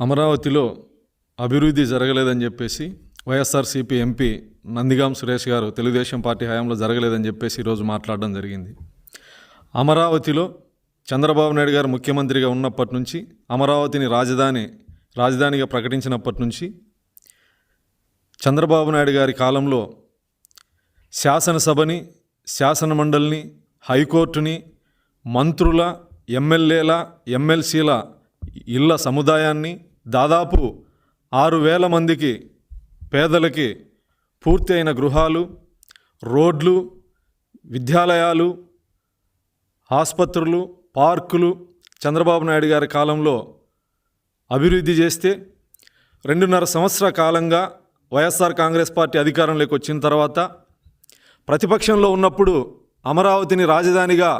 అమరావతిలో అభివృద్ధి జరగలేదని చెప్పేసి వైఎస్ఆర్సీపీ ఎంపీ నందిగాం సురేష్ గారు తెలుగుదేశం పార్టీ హయాంలో జరగలేదని చెప్పేసి ఈరోజు మాట్లాడడం జరిగింది. అమరావతిలో చంద్రబాబు నాయుడు గారు ముఖ్యమంత్రిగా ఉన్నప్పటి నుంచి అమరావతిని రాజధాని రాజధానిగా ప్రకటించినప్పటి నుంచి చంద్రబాబు నాయుడు గారి కాలంలో శాసనసభని శాసనమండలిని హైకోర్టుని మంత్రుల ఎమ్మెల్యేల ఎమ్మెల్సీల ఇళ్ళ సముదాయాన్ని దాదాపు ఆరు వేల మందికి పేదలకి పూర్తి అయిన గృహాలు రోడ్లు విద్యాలయాలు ఆసుపత్రులు పార్కులు చంద్రబాబు నాయుడు గారి కాలంలో అభివృద్ధి చేస్తే రెండున్నర సంవత్సర కాలంగా వైఎస్ఆర్ కాంగ్రెస్ పార్టీ అధికారంలోకి వచ్చిన తర్వాత ప్రతిపక్షంలో ఉన్నప్పుడు అమరావతిని రాజధానిగా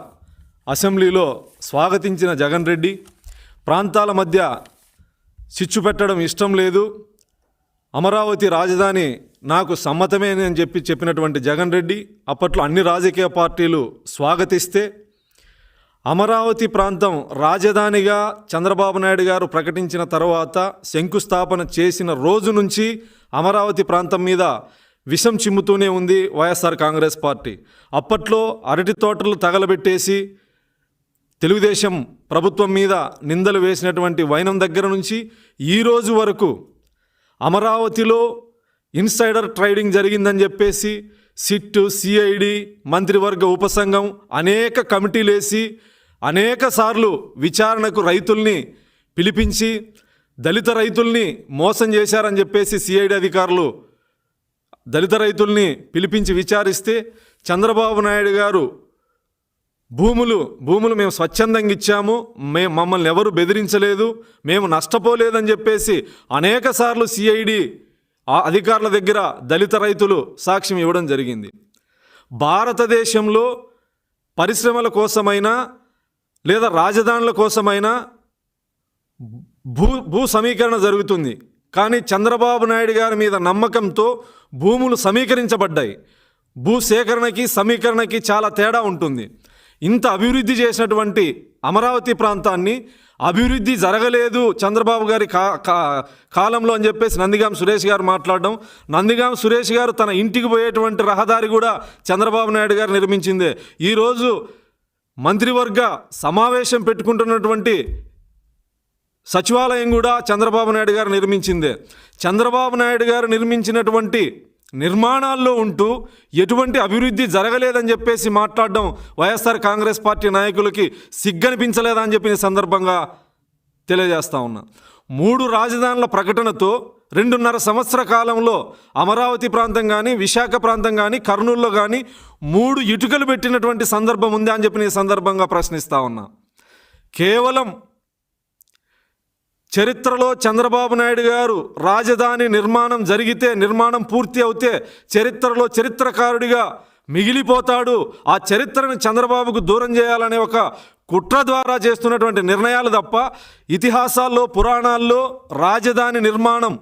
అసెంబ్లీలో స్వాగతించిన జగన్ రెడ్డి ప్రాంతాల మధ్య చిచ్చు పెట్టడం ఇష్టం లేదు. అమరావతి రాజధాని నాకు సమ్మతమే అని చెప్పి చెప్పినటువంటి జగన్ రెడ్డి అప్పట్లో అన్ని రాజకీయ పార్టీలు స్వాగతిస్తే అమరావతి ప్రాంతం రాజధానిగా చంద్రబాబు నాయుడు గారు ప్రకటించిన తర్వాత శంకుస్థాపన చేసిన రోజు నుంచి అమరావతి ప్రాంతం మీద విషం చిమ్ముతూనే ఉంది వైఎస్ఆర్ కాంగ్రెస్ పార్టీ. అప్పట్లో అరటి తోటలు తగలబెట్టేసి తెలుగుదేశం ప్రభుత్వం మీద నిందలు వేసినటువంటి వైనం దగ్గర నుంచి ఈ రోజు వరకు అమరావతిలో ఇన్సైడర్ ట్రేడింగ్ జరిగిందని చెప్పేసి సిట్ సిఐడి మంత్రివర్గ ఉపసంఘం అనేక కమిటీలు వేసి అనేక సార్లు విచారణకు రైతుల్ని పిలిపించి దళిత రైతుల్ని మోసం చేశారని చెప్పేసి సిఐడి అధికారులు దళిత రైతుల్ని పిలిపించి విచారిస్తే చంద్రబాబు నాయుడు గారు భూములు భూములు మేము స్వచ్ఛందంగా ఇచ్చాము. మేము మమ్మల్ని ఎవరు బెదిరించలేదు. మేము నష్టపోలేదని చెప్పేసి అనేక సార్లు సిఐడి ఆ అధికారుల దగ్గర దళిత రైతులు సాక్ష్యం ఇవ్వడం జరిగింది. భారతదేశంలో పరిశ్రమల కోసమైనా లేదా రాజధానుల కోసమైనా భూ భూ సమీకరణ జరుగుతుంది. కానీ చంద్రబాబు నాయుడు గారి మీద నమ్మకంతో భూములు సమీకరించబడ్డాయి. భూ సేకరణకి సమీకరణకి చాలా తేడా ఉంటుంది. ఇంత అభివృద్ధి చేసినటువంటి అమరావతి ప్రాంతాన్ని అభివృద్ధి జరగలేదు చంద్రబాబు గారి కా కా- కాలంలో అని చెప్పేసి నందిగాం సురేష్ గారు మాట్లాడడం. నందిగాం సురేష్ గారు తన ఇంటికి పోయేటువంటి రహదారి కూడా చంద్రబాబు నాయుడు గారు నిర్మించిందే. ఈరోజు మంత్రివర్గ సమావేశం పెట్టుకుంటున్నటువంటి సచివాలయం కూడా చంద్రబాబు నాయుడు గారు నిర్మించిందే. చంద్రబాబు నాయుడు గారు నిర్మించినటువంటి నిర్మాణాల్లో ఉంటూ ఎటువంటి అభివృద్ధి జరగలేదని చెప్పేసి మాట్లాడడం వైఎస్ఆర్ కాంగ్రెస్ పార్టీ నాయకులకి సిగ్గనిపించలేదా అని చెప్పి సందర్భంగా తెలియజేస్తా ఉన్నా. మూడు రాజధానుల ప్రకటనతో రెండున్నర సంవత్సర కాలంలో అమరావతి ప్రాంతం కానీ విశాఖ ప్రాంతం కానీ కర్నూలులో కానీ మూడు ఇటుకలు పెట్టినటువంటి సందర్భం ఉందా అని చెప్పి ఈ సందర్భంగా ప్రశ్నిస్తా ఉన్నా. కేవలం చరిత్రలో చంద్రబాబు నాయుడు గారు రాజధాని నిర్మాణం జరిగితే నిర్మాణం పూర్తి అవుతే చరిత్రలో చరిత్రకారుడిగా మిగిలిపోతాడు. ఆ చరిత్రను చంద్రబాబుకు దూరం చేయాలనే ఒక కుట్ర ద్వారా చేస్తున్నటువంటి నిర్ణయాలు తప్ప ఇతిహాసాల్లో పురాణాల్లో రాజధాని నిర్మాణం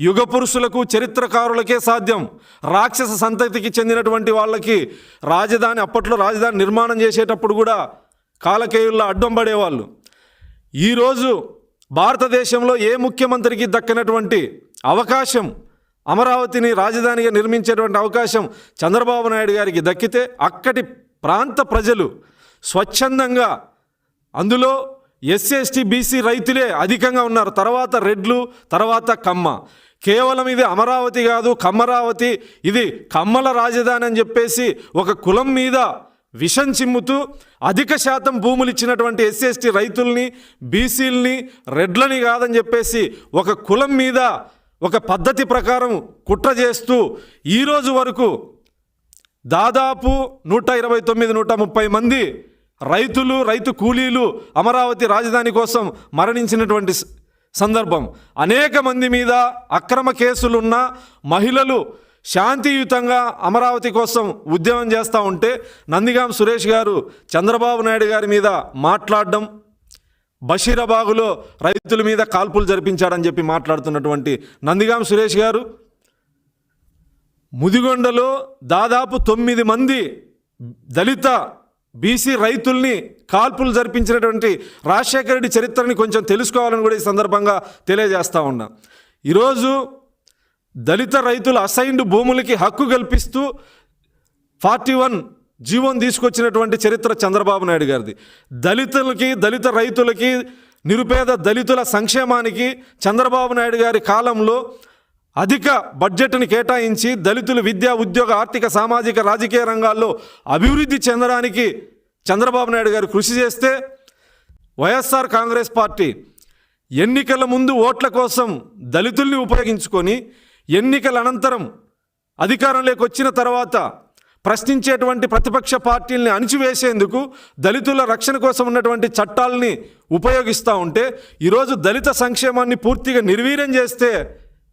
యుగ పురుషులకు చరిత్రకారులకే సాధ్యం. రాక్షస సంతతికి చెందినటువంటి వాళ్ళకి రాజధాని అప్పట్లో రాజధాని నిర్మాణం చేసేటప్పుడు కూడా కాలకేయుల్లో అడ్డం పడేవాళ్ళు. ఈరోజు భారతదేశంలో ఏ ముఖ్యమంత్రికి దక్కనటువంటి అవకాశం అమరావతిని రాజధానిగా నిర్మించేటువంటి అవకాశం చంద్రబాబు నాయుడు గారికి దక్కితే అక్కడి ప్రాంత ప్రజలు స్వచ్ఛందంగా అందులో ఎస్సీ ఎస్టీ బీసీ రైతులే అధికంగా ఉన్నారు. తర్వాత రెడ్లు తర్వాత కమ్మ. కేవలం ఇది అమరావతి కాదు కమ్మరావతి ఇది కమ్మల రాజధాని అని చెప్పేసి ఒక కులం మీద విషం చిమ్ముతూ అధిక శాతం భూములు ఇచ్చినటువంటి ఎస్సీ ఎస్టీ రైతుల్ని బీసీలని రెడ్లని కాదని చెప్పేసి ఒక కులం మీద ఒక పద్ధతి ప్రకారం కుట్ర చేస్తూ ఈరోజు వరకు దాదాపు నూట ఇరవై తొమ్మిది నూట ముప్పై మంది రైతులు రైతు కూలీలు అమరావతి రాజధాని కోసం మరణించినటువంటి సందర్భం. అనేక మంది మీద అక్రమ కేసులున్న మహిళలు శాంతియుతంగా అమరావతి కోసం ఉద్యమం చేస్తూ ఉంటే నందిగాం సురేష్ గారు చంద్రబాబు నాయుడు గారి మీద మాట్లాడడం బషీరాబాగులో రైతుల మీద కాల్పులు జరిపించాడని చెప్పి మాట్లాడుతున్నటువంటి నందిగాం సురేష్ గారు ముదిగొండలో దాదాపు తొమ్మిది మంది దళిత బీసీ రైతుల్ని కాల్పులు జరిపించినటువంటి రాజశేఖర రెడ్డి చరిత్రని కొంచెం తెలుసుకోవాలని కూడా ఈ సందర్భంగా తెలియజేస్తూ ఉన్నా. ఈరోజు దళిత రైతుల అసైన్డ్ భూములకి హక్కు కల్పిస్తూ ఫార్టీ వన్ జీవోని తీసుకొచ్చినటువంటి చరిత్ర చంద్రబాబు నాయుడు గారిది. దళితులకి దళిత రైతులకి నిరుపేద దళితుల సంక్షేమానికి చంద్రబాబు నాయుడు గారి కాలంలో అధిక బడ్జెట్ని కేటాయించి దళితులు విద్యా ఉద్యోగ ఆర్థిక సామాజిక రాజకీయ రంగాల్లో అభివృద్ధి చెందడానికి చంద్రబాబు నాయుడు గారు కృషి చేస్తే వైఎస్ఆర్ కాంగ్రెస్ పార్టీ ఎన్నికల ముందు ఓట్ల కోసం దళితుల్ని ఉపయోగించుకొని ఎన్నికల అనంతరం అధికారంలోకి వచ్చిన తర్వాత ప్రశ్నించేటువంటి ప్రతిపక్ష పార్టీల్ని అణిచివేసేందుకు దళితుల రక్షణ కోసం ఉన్నటువంటి చట్టాలని ఉపయోగిస్తూ ఉంటే ఈరోజు దళిత సంక్షేమాన్ని పూర్తిగా నిర్వీర్యం చేస్తే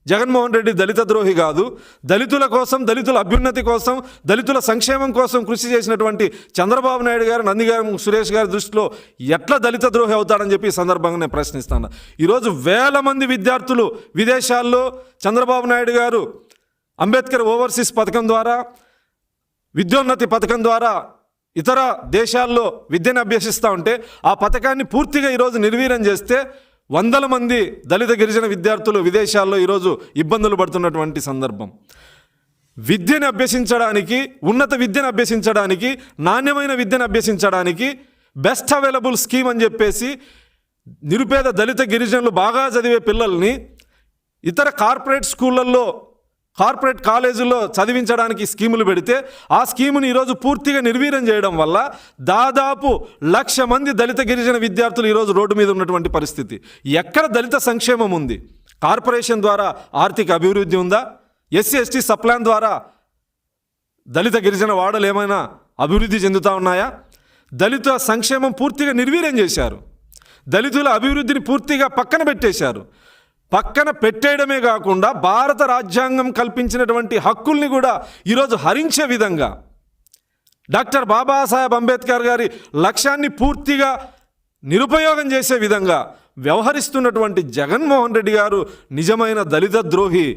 జగన్మోహన్ రెడ్డి దళిత ద్రోహి కాదు దళితుల కోసం దళితుల అభ్యున్నతి కోసం దళితుల సంక్షేమం కోసం కృషి చేసినటువంటి చంద్రబాబు నాయుడు గారు నందిగారు సురేష్ గారి దృష్టిలో ఎట్లా దళిత ద్రోహి అవుతాడని చెప్పి ఈ సందర్భంగా నేను ప్రశ్నిస్తాను. ఈరోజు వేల మంది విద్యార్థులు విదేశాల్లో చంద్రబాబు నాయుడు గారు అంబేద్కర్ ఓవర్సీస్ పథకం ద్వారా విద్యోన్నతి పథకం ద్వారా ఇతర దేశాల్లో విద్యను అభ్యసిస్తూ ఉంటే ఆ పథకాన్ని పూర్తిగా ఈరోజు నిర్వీర్యం చేస్తే వందల మంది దళిత గిరిజన విద్యార్థులు విదేశాల్లో ఈరోజు ఇబ్బందులు పడుతున్నటువంటి సందర్భం. విద్యను అభ్యసించడానికి ఉన్నత విద్యను అభ్యసించడానికి నాణ్యమైన విద్యను అభ్యసించడానికి బెస్ట్ అవైలబుల్ స్కీమ్ అని చెప్పేసి నిరుపేద దళిత గిరిజనులు బాగా చదివే పిల్లల్ని ఇతర కార్పొరేట్ స్కూళ్ళల్లో కార్పొరేట్ కాలేజీల్లో చదివించడానికి స్కీములు పెడితే ఆ స్కీముని ఈరోజు పూర్తిగా నిర్వీర్యం చేయడం వల్ల దాదాపు లక్ష మంది దళిత గిరిజన విద్యార్థులు ఈరోజు రోడ్డు మీద ఉన్నటువంటి పరిస్థితి. ఎక్కడ దళిత సంక్షేమం ఉంది? కార్పొరేషన్ ద్వారా ఆర్థిక అభివృద్ధి ఉందా? ఎస్సీ ఎస్టీ సప్లాన్ ద్వారా దళిత గిరిజన వాడలు ఏమైనా అభివృద్ధి చెందుతా ఉన్నాయా? దళిత సంక్షేమం పూర్తిగా నిర్వీర్యం చేశారు. దళితుల అభివృద్ధిని పూర్తిగా పక్కన పెట్టేశారు. పక్కన పెట్టేయడమే కాకుండా భారత రాజ్యాంగం కల్పించినటువంటి హక్కుల్ని కూడా ఈరోజు హరించే విధంగా డాక్టర్ బాబాసాహెబ్ అంబేద్కర్ గారి లక్ష్యాన్ని పూర్తిగా నిరుపయోగం చేసే విధంగా వ్యవహరిస్తున్నటువంటి జగన్మోహన్ రెడ్డి గారు నిజమైన దళిత ద్రోహి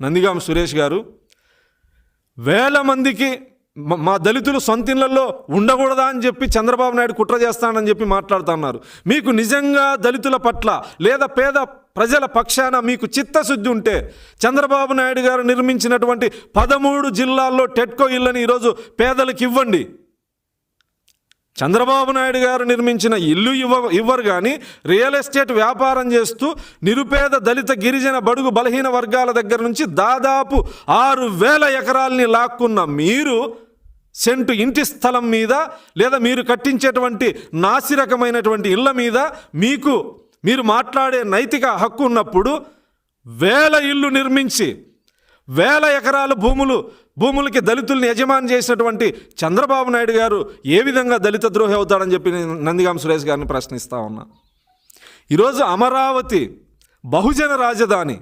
నందిగాం సురేష్ గారు. వేల మందికి మా దళితులు సొంత ఇళ్ళలో ఉండకూడదా అని చెప్పి చంద్రబాబు నాయుడు కుట్ర చేస్తానని చెప్పి మాట్లాడుతున్నారు మీకు నిజంగా దళితుల పట్ల లేదా పేద ప్రజల పక్షాన మీకు చిత్తశుద్ధి ఉంటే చంద్రబాబు నాయుడు గారు నిర్మించినటువంటి పదమూడు జిల్లాల్లో టెట్కో ఇళ్ళని ఈరోజు పేదలకు ఇవ్వండి. చంద్రబాబు నాయుడు గారు నిర్మించిన ఇల్లు ఇవ్వ ఇవ్వరు కానీ రియల్ ఎస్టేట్ వ్యాపారం చేస్తూ నిరుపేద దళిత గిరిజన బడుగు బలహీన వర్గాల దగ్గర నుంచి దాదాపు ఆరు వేల ఎకరాల్ని లాక్కున్న మీరు సెంటు ఇంటి స్థలం మీద లేదా మీరు కట్టించేటువంటి నాసిరకమైనటువంటి ఇళ్ళ మీద మీకు మీరు మాట్లాడే నైతిక హక్కు ఉన్నప్పుడు వేల ఇల్లు నిర్మించి వేల ఎకరాల భూములు భూములకి దళితుల్ని యజమాని చేసినటువంటి చంద్రబాబు నాయుడు గారు ఏ విధంగా దళిత ద్రోహి అవుతాడని చెప్పి నేను నందిగాం సురేష్ గారిని ప్రశ్నిస్తా ఉన్నా. ఈరోజు అమరావతి బహుజన రాజధాని.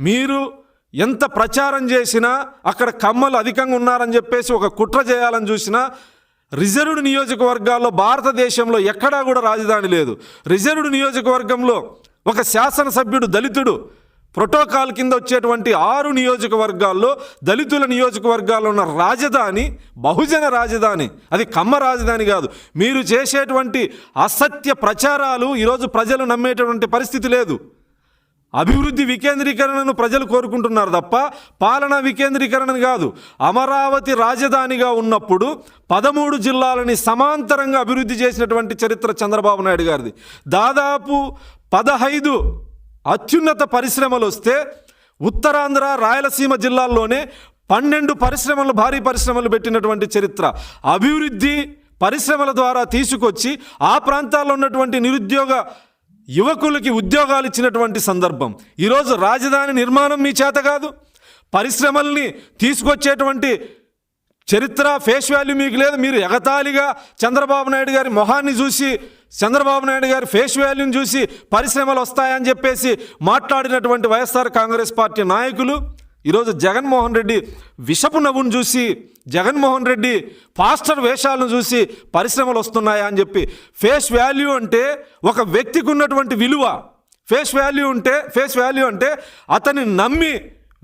మీరు ఎంత ప్రచారం చేసినా అక్కడ కమ్మలు అధికంగా ఉన్నారని చెప్పేసి ఒక కుట్ర చేయాలని చూసినా రిజర్వ్డ్ నియోజకవర్గాల్లో భారతదేశంలో ఎక్కడా కూడా రాజధాని లేదు. రిజర్వ్డ్ నియోజకవర్గంలో ఒక శాసనసభ్యుడు దళితుడు ప్రోటోకాల్ కింద వచ్చేటువంటి ఆరు నియోజకవర్గాల్లో దళితుల నియోజకవర్గాల్లో ఉన్న రాజధాని బహుజన రాజధాని అది కమ్మ రాజధాని కాదు. మీరు చేసేటువంటి అసత్య ప్రచారాలు ఈరోజు ప్రజలు నమ్మేటటువంటి పరిస్థితి లేదు. అభివృద్ధి వికేంద్రీకరణను ప్రజలు కోరుకుంటున్నారు తప్ప పాలనా వికేంద్రీకరణ కాదు. అమరావతి రాజధానిగా ఉన్నప్పుడు పదమూడు జిల్లాలని సమాంతరంగా అభివృద్ధి చేసినటువంటి చరిత్ర చంద్రబాబు నాయుడు గారిది. దాదాపు పదహైదు అత్యున్నత పరిశ్రమలు వస్తే ఉత్తరాంధ్ర రాయలసీమ జిల్లాల్లోనే పన్నెండు పరిశ్రమలు భారీ పరిశ్రమలు పెట్టినటువంటి చరిత్ర. అభివృద్ధి పరిశ్రమల ద్వారా తీసుకొచ్చి ఆ ప్రాంతాల్లో ఉన్నటువంటి నిరుద్యోగ యువకులకి ఉద్యోగాలు ఇచ్చినటువంటి సందర్భం. ఈరోజు రాజధాని నిర్మాణం మీ చేత కాదు. పరిశ్రమల్ని తీసుకొచ్చేటువంటి చరిత్ర ఫేస్ వాల్యూ మీకు లేదు. మీరు ఎగతాళిగా చంద్రబాబు నాయుడు గారి మొహాన్ని చూసి చంద్రబాబు నాయుడు గారి ఫేస్ వాల్యూని చూసి పరిశ్రమలు వస్తాయని చెప్పేసి మాట్లాడినటువంటి వైఎస్ఆర్ కాంగ్రెస్ పార్టీ నాయకులు ఈరోజు జగన్మోహన్ రెడ్డి విషపు నవ్వును చూసి జగన్మోహన్ రెడ్డి పాస్టర్ వేషాలను చూసి పరిశ్రమలు వస్తున్నాయా అని చెప్పి ఫేస్ వాల్యూ అంటే ఒక వ్యక్తికి ఉన్నటువంటి విలువ. ఫేస్ వాల్యూ ఉంటే ఫేస్ వాల్యూ అంటే అతన్ని నమ్మి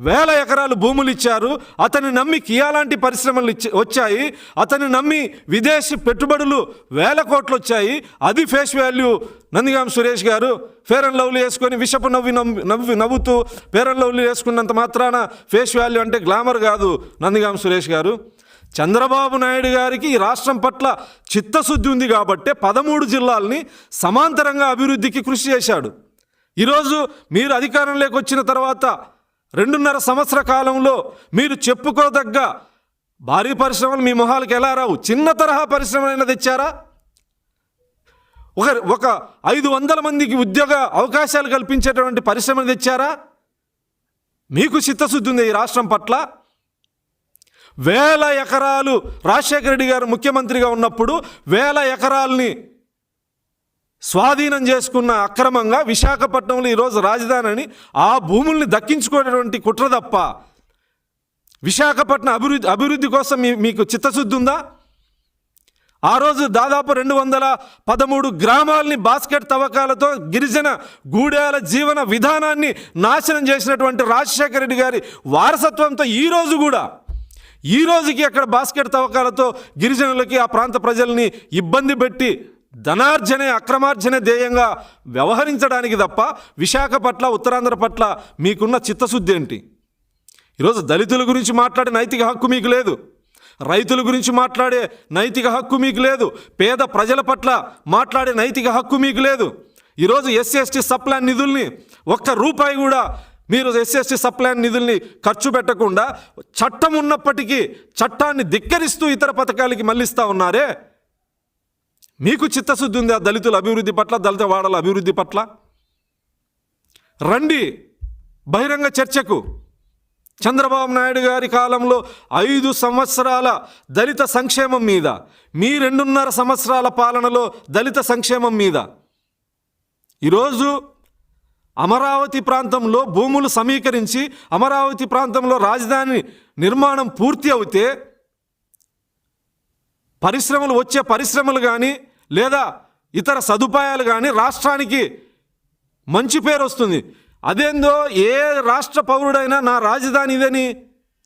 వేల ఎకరాలు భూములు ఇచ్చారు. అతన్ని నమ్మి కియాలాంటి పరిశ్రమలు ఇచ్చి వచ్చాయి. అతన్ని నమ్మి విదేశీ పెట్టుబడులు వేల కోట్లు వచ్చాయి అది ఫేస్ వాల్యూ. నందిగాం సురేష్ గారు ఫేర్ అండ్ లవ్లీ వేసుకొని విషపు నవ్వి నవ్వి నవ్వి నవ్వుతూ ఫేర్ అండ్ లవ్లీ వేసుకున్నంత మాత్రాన ఫేస్ వాల్యూ అంటే గ్లామర్ కాదు నందిగాం సురేష్ గారు. చంద్రబాబు నాయుడు గారికి ఈ రాష్ట్రం పట్ల చిత్తశుద్ధి ఉంది కాబట్టే పదమూడు జిల్లాల్ని సమాంతరంగా అభివృద్ధికి కృషి చేశాడు. ఈరోజు మీరు అధికారంలోకి వచ్చిన తర్వాత రెండున్నర సంవత్సర కాలంలో మీరు చెప్పుకోదగ్గ భారీ పరిశ్రమలు మీ మొహాలకు ఎలా రావు? చిన్న తరహా పరిశ్రమలైనా తెచ్చారా? ఒక ఒక ఐదు వందల మందికి ఉద్యోగ అవకాశాలు కల్పించేటువంటి పరిశ్రమలు తెచ్చారా? మీకు చిత్తశుద్ధి ఉంది ఈ రాష్ట్రం పట్ల. వేల ఎకరాలు రాజశేఖర రెడ్డి గారు ముఖ్యమంత్రిగా ఉన్నప్పుడు వేల ఎకరాల్ని స్వాధీనం చేసుకున్న అక్రమంగా విశాఖపట్నంలో ఈరోజు రాజధాని అని ఆ భూముల్ని దక్కించుకునేటువంటి కుట్ర తప్ప విశాఖపట్నం అభివృద్ధి అభివృద్ధి కోసం మీ మీకు చిత్తశుద్ధి ఉందా? ఆ రోజు దాదాపు రెండు వందల పదమూడు గ్రామాల్ని బాస్కెట్ తవ్వకాలతో గిరిజన గూడేల జీవన విధానాన్ని నాశనం చేసినటువంటి రాజశేఖర రెడ్డి గారి వారసత్వంతో ఈ రోజు కూడా ఈ రోజుకి అక్కడ బాస్కెట్ తవ్వకాలతో గిరిజనులకి ఆ ప్రాంత ప్రజల్ని ఇబ్బంది పెట్టి ధనార్జనే అక్రమార్జనే ధ్యేయంగా వ్యవహరించడానికి తప్ప విశాఖ పట్ల ఉత్తరాంధ్ర పట్ల మీకున్న చిత్తశుద్ధి ఏంటి? ఈరోజు దళితుల గురించి మాట్లాడే నైతిక హక్కు మీకు లేదు. రైతుల గురించి మాట్లాడే నైతిక హక్కు మీకు లేదు. పేద ప్రజల పట్ల మాట్లాడే నైతిక హక్కు మీకు లేదు. ఈరోజు ఎస్సీ ఎస్టీ సప్లాన్ నిధుల్ని ఒక్క రూపాయి కూడా మీరు ఎస్సీఎస్టీ సప్లాన్ నిధుల్ని ఖర్చు పెట్టకుండా చట్టం ఉన్నప్పటికీ చట్టాన్ని ధిక్కరిస్తూ ఇతర పథకాలకి మళ్ళిస్తూ ఉన్నారే? మీకు చిత్తశుద్ధి ఉంది ఆ దళితుల అభివృద్ధి పట్ల దళిత వాడల అభివృద్ధి పట్ల? రండి బహిరంగ చర్చకు. చంద్రబాబు నాయుడు గారి కాలంలో ఐదు సంవత్సరాల దళిత సంక్షేమం మీద మీ రెండున్నర సంవత్సరాల పాలనలో దళిత సంక్షేమం మీద. ఈరోజు అమరావతి ప్రాంతంలో భూములు సమీకరించి అమరావతి ప్రాంతంలో రాజధాని నిర్మాణం పూర్తి అవుతే పరిశ్రమలు వచ్చే పరిశ్రమలు కానీ లేదా ఇతర సదుపాయాలు కానీ రాష్ట్రానికి మంచి పేరు వస్తుంది. అదేందో ఏ రాష్ట్ర పౌరుడైనా నా రాజధాని ఇదని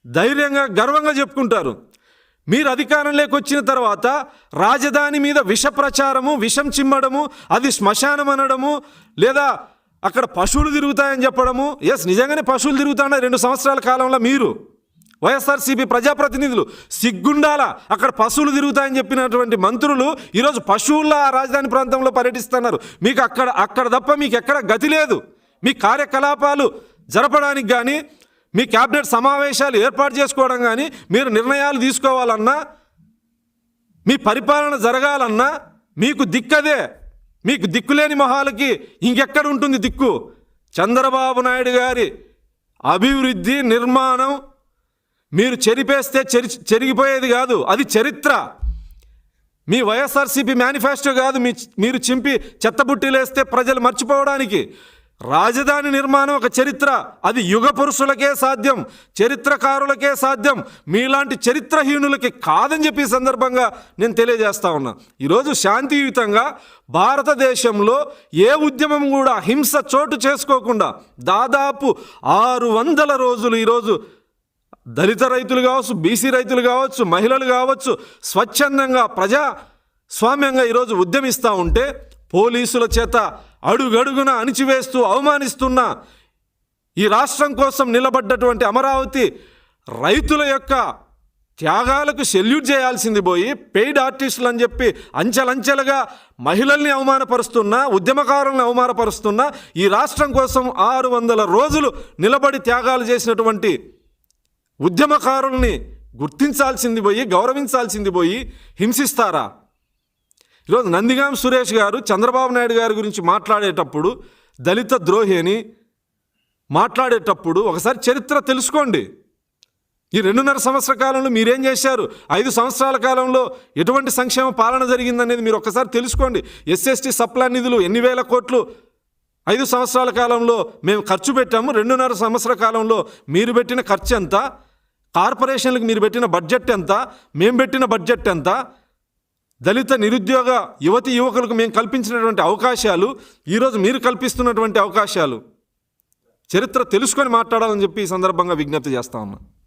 ధైర్యంగా గర్వంగా చెప్పుకుంటారు. మీరు అధికారంలోకి వచ్చిన తర్వాత రాజధాని మీద విష ప్రచారము విషం చిమ్మడము అది శ్మశానం అనడము లేదా అక్కడ పశువులు తిరుగుతాయని చెప్పడము ఎస్ నిజంగానే పశువులు తిరుగుతాయన్న రెండు సంవత్సరాల కాలంలో మీరు వైఎస్ఆర్సీపీ ప్రజాప్రతినిధులు సిగ్గుండాల? అక్కడ పశువులు తిరుగుతాయని చెప్పినటువంటి మంత్రులు ఈరోజు పశువుల రాజధాని ప్రాంతంలో పర్యటిస్తున్నారు. మీకు అక్కడ అక్కడ తప్ప మీకు ఎక్కడ గతి లేదు. మీ కార్యకలాపాలు జరపడానికి కానీ మీ క్యాబినెట్ సమావేశాలు ఏర్పాటు చేసుకోవడం కానీ మీరు నిర్ణయాలు తీసుకోవాలన్నా మీ పరిపాలన జరగాలన్నా మీకు దిక్కదే. మీకు దిక్కులేని మొహాలకి ఇంకెక్కడ ఉంటుంది దిక్కు? చంద్రబాబు నాయుడు గారి అభివృద్ధి నిర్మాణం మీరు చెరిపేస్తే చెరి చెరిగిపోయేది కాదు అది చరిత్ర. మీ వైఎస్ఆర్సీపీ మేనిఫెస్టో కాదు మీ మీరు చింపి చెత్తబుట్టిలేస్తే ప్రజలు మర్చిపోవడానికి. రాజధాని నిర్మాణం ఒక చరిత్ర అది యుగ పురుషులకే సాధ్యం చరిత్రకారులకే సాధ్యం. మీలాంటి చరిత్రహీనులకి కాదని చెప్పి సందర్భంగా నేను తెలియజేస్తా ఉన్నా. ఈరోజు శాంతియుతంగా భారతదేశంలో ఏ ఉద్యమం కూడా హింస చోటు చేసుకోకుండా దాదాపు ఆరు వందల రోజులు ఈరోజు దళిత రైతులు కావచ్చు బీసీ రైతులు కావచ్చు మహిళలు కావచ్చు స్వచ్ఛందంగా ప్రజా స్వామ్యంగా ఈరోజు ఉద్యమిస్తూ ఉంటే పోలీసుల చేత అడుగడుగున అణిచివేస్తూ అవమానిస్తున్న ఈ రాష్ట్రం కోసం నిలబడ్డటువంటి అమరావతి రైతుల యొక్క త్యాగాలకు సెల్యూట్ చేయాల్సింది పోయి పెయిడ్ ఆర్టిస్టులు అని చెప్పి అంచెలంచెలుగా మహిళల్ని అవమానపరుస్తున్న ఉద్యమకారులను అవమానపరుస్తున్న ఈ రాష్ట్రం కోసం ఆరు వందల రోజులు నిలబడి త్యాగాలు చేసినటువంటి ఉద్యమకారుల్ని గుర్తించాల్సింది పోయి గౌరవించాల్సింది పోయి హింసిస్తారా? ఈరోజు నందిగాం సురేష్ గారు చంద్రబాబు నాయుడు గారి గురించి మాట్లాడేటప్పుడు దళిత ద్రోహి అని మాట్లాడేటప్పుడు ఒకసారి చరిత్ర తెలుసుకోండి. ఈ రెండున్నర సంవత్సర కాలంలో మీరేం చేశారు? ఐదు సంవత్సరాల కాలంలో ఎటువంటి సంక్షేమ పాలన జరిగిందనేది మీరు ఒకసారి తెలుసుకోండి. ఎస్ఎస్టీ సప్లా నిధులు ఎన్ని వేల కోట్లు? ఐదు సంవత్సరాల కాలంలో మేము ఖర్చు పెట్టాము. రెండున్నర సంవత్సర కాలంలో మీరు పెట్టిన ఖర్చు ఎంత? కార్పొరేషన్లకు మీరు పెట్టిన బడ్జెట్ ఎంత మేము పెట్టిన బడ్జెట్ ఎంత దళిత నిరుద్యోగ యువతి యువకులకు మేము కల్పించినటువంటి అవకాశాలు ఈరోజు మీరు కల్పిస్తున్నటువంటి అవకాశాలు. చరిత్ర తెలుసుకొని మాట్లాడాలని చెప్పి ఈ సందర్భంగా విజ్ఞప్తి చేస్తా ఉన్నాను